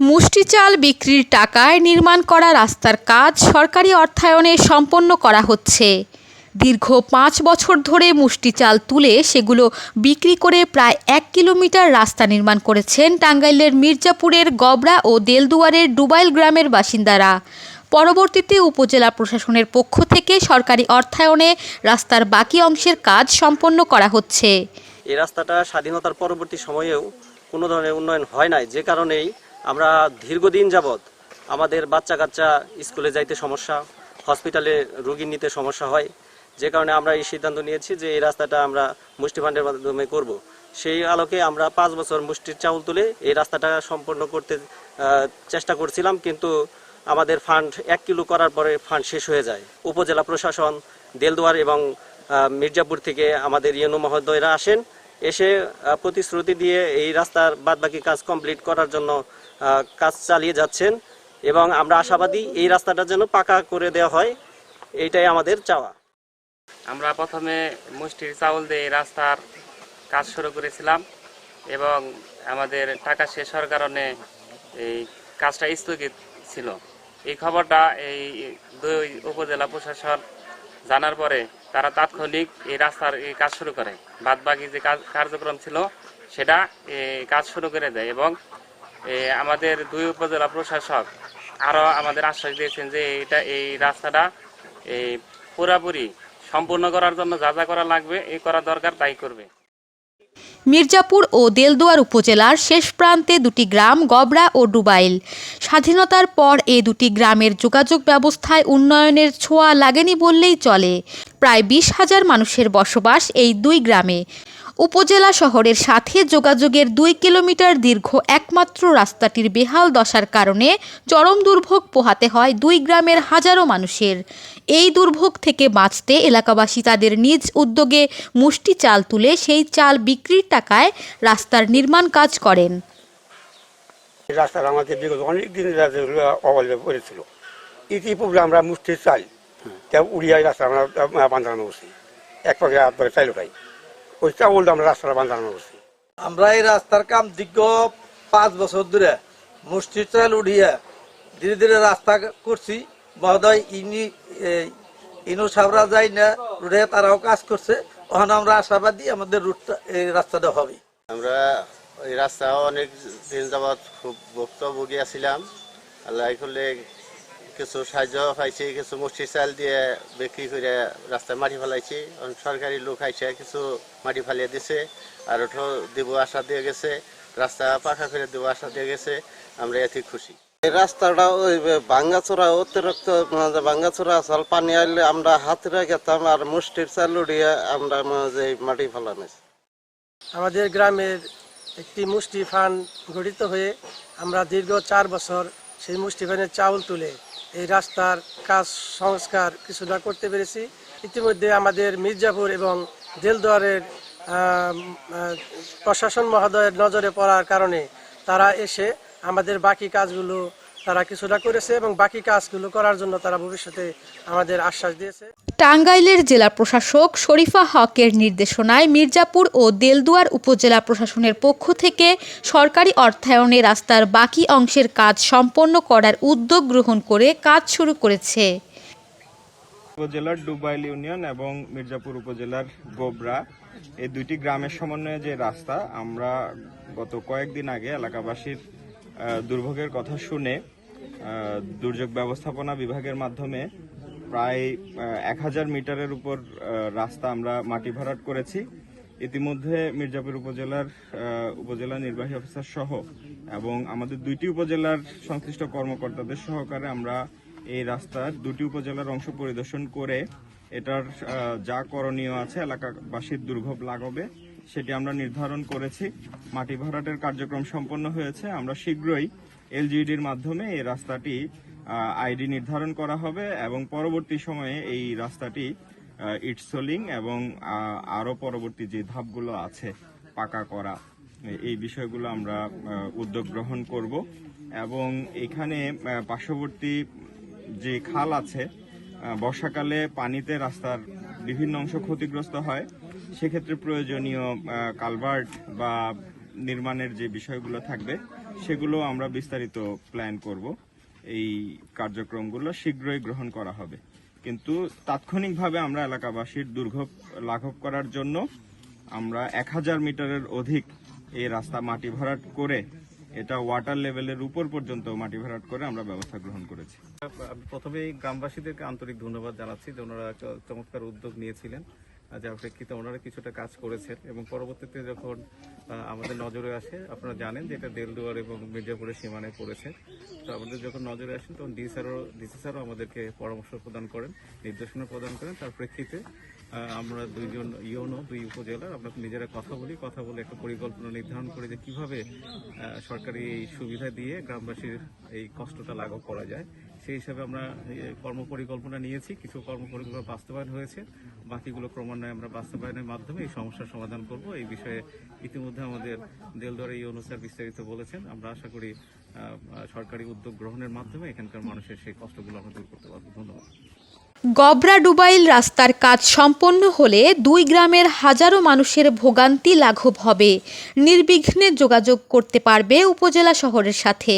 মুষ্টি চাল বিক্রির টাকায় নির্মাণ করা রাস্তার কাজ সরকারি অর্থায়নে সম্পন্ন করা হচ্ছে। দীর্ঘ পাঁচ বছর ধরে মুষ্টি চাল তুলে সেগুলো বিক্রি করে প্রায় এক কিলোমিটার রাস্তা নির্মাণ করেছেন টাঙ্গাইলের মির্জাপুরের গবরা ও দেলদুয়ারের ডুবাইল গ্রামের বাসিন্দারা। পরবর্তীতে উপজেলা প্রশাসনের পক্ষ থেকে সরকারি অর্থায়নে রাস্তার বাকি অংশের কাজ সম্পন্ন করা হচ্ছে। এই রাস্তাটা স্বাধীনতার পরবর্তী সময়েও কোনো ধরনের উন্নয়ন হয় নাই। যে কারণেই আমরা দীর্ঘদিন যাবৎ আমাদের বাচ্চা কাচ্চা স্কুলে যাইতে সমস্যা, হসপিটালে রুগী নিতে সমস্যা হয়, যে কারণে আমরা এই সিদ্ধান্ত নিয়েছি যে এই রাস্তাটা আমরা মুষ্টি ফান্ডের মাধ্যমে করব। সেই আলোকে আমরা পাঁচ বছর মুষ্টির চাউল তুলে এই রাস্তাটা সম্পন্ন করতে চেষ্টা করছিলাম, কিন্তু আমাদের ফান্ড এক কিলো করার পরে ফান্ড শেষ হয়ে যায়। উপজেলা প্রশাসন, দেলদুয়ার এবং মির্জাপুর থেকে আমাদের ইয়নু মহোদয়রা আসেন এসে প্রতিশ্রুতি দিয়ে এই রাস্তার বাদবাকি কাজ কমপ্লিট করার জন্য কাজ চালিয়ে যাচ্ছেন এবং আমরা আশাবাদী এই রাস্তাটা যেন পাকা করে দেওয়া হয়, এইটাই আমাদের চাওয়া। আমরা প্রথমে মুষ্টির চাউল দিয়ে রাস্তার কাজ শুরু করেছিলাম এবং আমাদের টাকা শেষ হওয়ার কারণে এই কাজটা স্থগিত ছিল। এই খবরটা এই দুই উপজেলা প্রশাসন জানার পরে তারা তাৎক্ষণিক এই রাস্তার এই কাজ শুরু করে। বাদ বাকি যে কার্যক্রম ছিল, সেটা কাজ শুরু করে দেয় এবং আমাদের দুই উপজেলা প্রশাসক আরও আমাদের আশ্বাস দিয়েছেন যে এটা এই রাস্তাটা এই পুরাপুরি সম্পূর্ণ করার জন্য যা যা করা লাগবে, এই করা দরকার তাই করবে। মির্জাপুর ও দেলদুয়ার উপজেলার শেষ প্রান্তে দুটি গ্রাম গবরা ও ডুবাইল। স্বাধীনতার পর এ দুটি গ্রামের যোগাযোগ ব্যবস্থায় উন্নয়নের ছোঁয়া লাগেনি বললেই চলে। প্রায় বিশ হাজার মানুষের বসবাস এই দুই গ্রামে। উপজেলা শহরের সাথে যোগাযোগের দুই কিলোমিটার দীর্ঘ একমাত্র রাস্তাটির বেহাল দশার কারণে চরম দুর্ভোগ পোহাতে হয় দুই গ্রামের হাজারো মানুষের। এই দুর্ভোগ থেকে বাঁচতে এলাকাবাসী তাদের নিজ উদ্যোগে মুষ্টি চাল তুলে সেই চাল বিক্রির টাকায় রাস্তার নির্মাণ কাজ করেন। এই রাস্তাটা আমাদের বিগত অনেক দিন অবহেলা করেছিল। ইতিপূর্বে আমরা মুষ্টির চাই তা উড়িয়াই রাস্তা আমরা বান্ধানো করছি এক চাইল খাই ওই চাউলটা আমরা রাস্তাটা বান্ধানো করছি আমরা এই রাস্তার কাম দীর্ঘ পাঁচ বছর ধরে মুষ্টি চাল উঠিয়ে ধীরে ধীরে রাস্তা করছি। মহোদয় ইনি এই, ইনু সাবরা যাই না রুটে তারাও কাজ করছে। ওখানে আমরা আশাবাদী আমাদের রুটটা এই রাস্তাটা হবে। আমরা এই রাস্তা অনেক দিন যাবৎ খুব ভুক্তভোগী আছিলাম আল্লাহ করলে কিছু সাহায্য পাইছি কিছু মুষ্টি চাল দিয়ে বিক্রি করে রাস্তায় মাটি ফেলাইছি সরকারি লোক আইসে কিছু মাটি ফালিয়ে দিছে। আর ওঠো দিব আশা দিয়ে গেছে রাস্তা পাকা করে দিব আশা দিয়ে গেছে আমরা এতে খুশি। এই রাস্তাটা ওই ভাঙ্গাচোরা অতিরিক্ত মানে ভাঙ্গাচোরা চাল পানি আইলে আমরা হাতে গেতাম আর মুষ্টির চাল উড়িয়ে আমরা যে মাটি ফেলানো আমাদের গ্রামের একটি মুষ্টি ফান্ড গঠিত হয়ে আমরা দীর্ঘ চার বছর সেই মুষ্টি ফান্ডের চাউল তুলে এই রাস্তার কাজ, সংস্কার কিছুটা করতে পেরেছি। ইতিমধ্যে আমাদের মির্জাপুর এবং দেলদুয়ারের প্রশাসন মহোদয়ের নজরে পড়ার কারণে তারা এসে আমাদের বাকি কাজগুলো তারা কিছুটা করেছে এবং বাকি কাজগুলো করার জন্য তারা ভবিষ্যতে আমাদের আশ্বাস দিয়েছে। টাঙ্গাইলের জেলা প্রশাসক শরীফা হকের নির্দেশনায় মির্জাপুর ও দেলদুয়ার উপজেলা প্রশাসনের পক্ষ থেকে সরকারি অর্থায়নে রাস্তার বাকি অংশের কাজ সম্পন্ন করার উদ্যোগ গ্রহণ করে কাজ শুরু করেছে। উপজেলার ডুবাইল ইউনিয়ন এবং মির্জাপুর উপজেলার গোবরা এই দুইটি গ্রামের সমন্বয়ে যে রাস্তা আমরা গত কয়েকদিন আগে এলাকাবাসীর দুর্ভোগের কথা শুনে দুর্যোগ ব্যবস্থাপনা বিভাগের মাধ্যমে প্রায় এক হাজার মিটারের উপর রাস্তা আমরা মাটি ভরাট করেছি। ইতিমধ্যে মির্জাপুর উপজেলার উপজেলা নির্বাহী অফিসার সহ এবং আমাদের দুইটি উপজেলার সংশ্লিষ্ট কর্মকর্তাদের সহকারে আমরা এই রাস্তার দুটি উপজেলার অংশ পরিদর্শন করে এটার যা করণীয় আছে এলাকাবাসীর দুর্ভোগ লাগবে সেটি আমরা নির্ধারণ করেছি। মাটি ভরাটের কার্যক্রম সম্পন্ন হয়েছে। আমরা শীঘ্রই এলজিডির মাধ্যমে এই রাস্তাটি আইডি নির্ধারণ করা হবে এবং পরবর্তী সময়ে এই রাস্তাটি ইটসোলিং এবং আহ, আরও পরবর্তী যে ধাপগুলো আছে পাকা করা এই বিষয়গুলো আমরা উদ্যোগ গ্রহণ করব এবং এখানে পার্শ্ববর্তী যে খাল আছে বর্ষাকালে পানিতে রাস্তার বিভিন্ন অংশ ক্ষতিগ্রস্ত হয়। সেক্ষেত্রে প্রয়োজনীয় কালভার্ট বা নির্মাণের যে বিষয়গুলো থাকবে সেগুলো আমরা বিস্তারিত প্ল্যান করব। এই কার্যক্রমগুলো শীঘ্রই গ্রহণ করা হবে। কিন্তু তাৎক্ষণিকভাবে আমরা এলাকাবাসীর দুর্ভোগ লাঘব করার জন্য আমরা এক হাজার মিটারের অধিক এই রাস্তা মাটি ভরাট করে, এটা ওয়াটার লেভেলের উপর পর্যন্ত মাটি ভরাট করে আমরা ব্যবস্থা গ্রহণ করেছি। প্রথমেই গ্রামবাসীদেরকে আন্তরিক ধন্যবাদ জানাচ্ছি যে ওনারা চমৎকার উদ্যোগ নিয়েছিলেন। যার প্রেক্ষিতে ওনারা কিছুটা কাজ করেছেন এবং পরবর্তীতে যখন আমাদের নজরে আসে, আপনারা জানেন যে এটা দেলদুয়ার এবং মির্জাপুরের সীমানায় পড়েছে। তো আমাদের যখন নজরে আসেন তখন ডি স্যারও ডিসি স্যারও আমাদেরকে পরামর্শ প্রদান করেন, নির্দেশনা প্রদান করেন। তার প্রেক্ষিতে আমরা দুইজন ইউনো, দুই উপজেলার, আমরা নিজেরা কথা বলি, কথা বলে একটা পরিকল্পনা নির্ধারণ করি যে কীভাবে সরকারি এই সুবিধা দিয়ে গ্রামবাসীর এই কষ্টটা লাঘব করা যায়। সেই হিসাবে আমরা এই কর্মপরিকল্পনা নিয়েছি। কিছু কর্মপরিকল্পনা বাস্তবায়ন হয়েছে। বাকিগুলো ক্রমান্বয়ে আমরা বাস্তবায়নের মাধ্যমে এই সমস্যার সমাধান করব। এই বিষয়ে ইতিমধ্যে আমাদের দেলদরে ইউনো স্যার বিস্তারিত বলেছেন। আমরা আশা করি সরকারি উদ্যোগ গ্রহণের মাধ্যমে এখানকার মানুষের সেই কষ্টগুলো আমরা দূর করতে পারব। ধন্যবাদ। গবরা ডুবাইল রাস্তার কাজ সম্পন্ন হলে দুই গ্রামের হাজারো মানুষের ভোগান্তি লাঘব হবে। নির্বিঘ্নে যোগাযোগ করতে পারবে উপজেলা শহরের সাথে।